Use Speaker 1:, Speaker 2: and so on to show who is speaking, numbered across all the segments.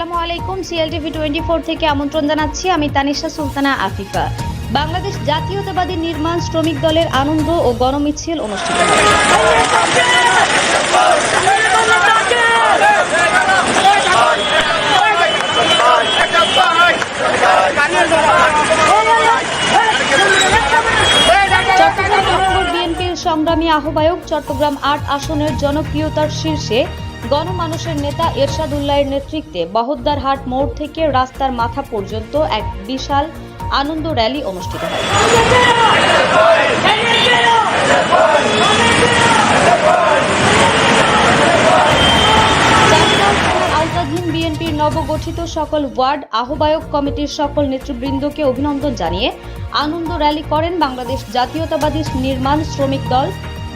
Speaker 1: আলাইকুম। CLTV twenty four থেকে আমন্ত্রণ জানাচ্ছি। আমি তানিশা সুলতানা আফিফা। বাংলাদেশ জাতীয়তাবাদী নির্মাণ শ্রমিক দলের আনন্দ ও গণমিছিল অনুষ্ঠিত চট্টগ্রাম বিএনপির সংগ্রামী আহ্বায়ক চট্টগ্রাম আট আসনের জনপ্রিয়তার শীর্ষে গণমানুষের নেতা এরশাদ উল্লাহের নেতৃত্বে বহদ্দারহাট মোড় থেকে রাস্তার মাথা পর্যন্ত এক বিশাল আনন্দ র্যালি অনুষ্ঠিত হয়। আওতাধীন বিএনপির নবগঠিত সকল ওয়ার্ড আহ্বায়ক কমিটির সকল নেতৃবৃন্দকে অভিনন্দন জানিয়ে আনন্দ র্যালি করেন বাংলাদেশ জাতীয়তাবাদী নির্মাণ শ্রমিক দল।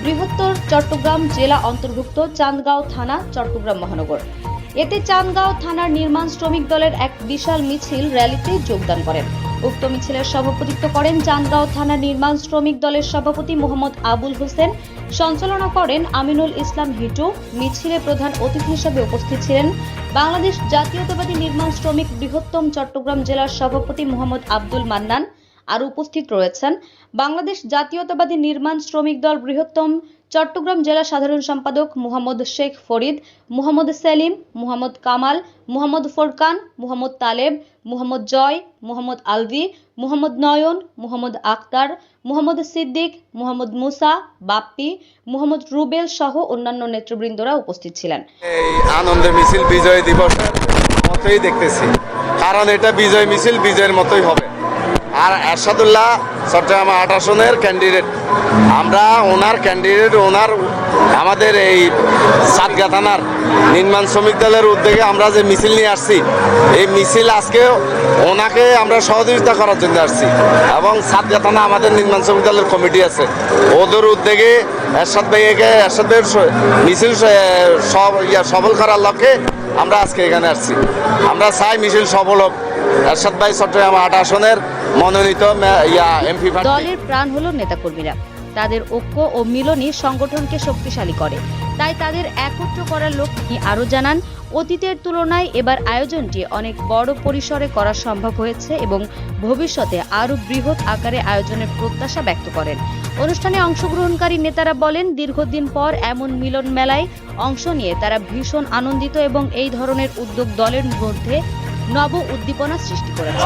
Speaker 1: বৃহত্তর চট্টগ্রাম জেলা অন্তর্ভুক্ত চান্দগাঁও থানা, চট্টগ্রাম মহানগর। এতে চান্দগাঁও থানার নির্মাণ শ্রমিক দলের এক বিশাল মিছিল র্যালিতে যোগদান করেন। উক্ত মিছিলের সভাপতিত্ব করেন চান্দগাঁও থানা নির্মাণ শ্রমিক দলের সভাপতি মোহাম্মদ আবুল হোসেন। সঞ্চালনা করেন আমিনুল ইসলাম হিটু। মিছিলে প্রধান অতিথি হিসেবে উপস্থিত ছিলেন বাংলাদেশ জাতীয়তাবাদী নির্মাণ শ্রমিক বৃহত্তম চট্টগ্রাম জেলার সভাপতি মোহাম্মদ আব্দুল মান্নান। আর উপস্থিত রয়েছেন বাংলাদেশ জাতীয়তাবাদী নির্মাণ শ্রমিক দল বৃহত্তম চট্টগ্রাম জেলা সাধারণ সম্পাদক মুহাম্মদ শেখ ফরিদ, মুহাম্মদ সেলিম, মুহাম্মদ কামাল, মুহাম্মদ ফোরকান, মুহাম্মদ তালেব, মুহাম্মদ জয়, মুহাম্মদ আলভি, মুহাম্মদ নয়ন, মুহাম্মদ আক্তার মুহাম্মদ সিদ্দিক, মুহাম্মদ মুসা, বাপ্পি, মুহাম্মদ রুবেল সহ অন্যান্য নেতৃবৃন্দরা উপস্থিত ছিলেন।
Speaker 2: আনন্দ মিছিল বিজয় দিবসের মতোই দেখতেছি। কারণ এটা বিজয় মিছিল বিজয়ের মতোই হবে। আর এরশাদুল্লাহ চট্টগ্রাম আট আসনের ক্যান্ডিডেট আমরা ওনার ক্যান্ডিডেট ওনার আমাদের এই সাতগা থানার নির্মাণ শ্রমিক দলের উদ্যোগে আমরা যে মিছিল নিয়ে আসছি, এই মিছিল আজকে ওনাকে আমরা সহযোগিতা করার জন্য আসছি। এবং সাতগা থানা আমাদের নির্মাণ শ্রমিক দলের কমিটি আছে। ওদের উদ্যোগে এরশাদ ভাইকে এরশাদ ভাইয়ের মিছিল সফল করার লক্ষ্যে আমরা আজকে এখানে আসছি। আমরা চাই মিছিল সফল হোক। এরশাদ ভাই চট্টগ্রাম আট আসনের মনোনীত
Speaker 1: দলের প্রাণ হলো নেতাকর্মীরা। তাদের ঐক্য ও মিলনই সংগঠনকে শক্তিশালী করে। তাই তাদের একত্র করার লক্ষ্যে আরও জানান, অতীতের তুলনায় এবার আয়োজনটি অনেক বড় পরিসরে করা সম্ভব হয়েছে এবং ভবিষ্যতে আরও বৃহৎ আকারে আয়োজনের প্রত্যাশা ব্যক্ত করেন। অনুষ্ঠানে অংশগ্রহণকারী নেতারা বলেন, দীর্ঘদিন পর এমন মিলন মেলায় অংশ নিয়ে তারা ভীষণ আনন্দিত এবং এই ধরনের উদ্যোগ দলের মধ্যে নব উদ্দীপনা সৃষ্টি করেছে।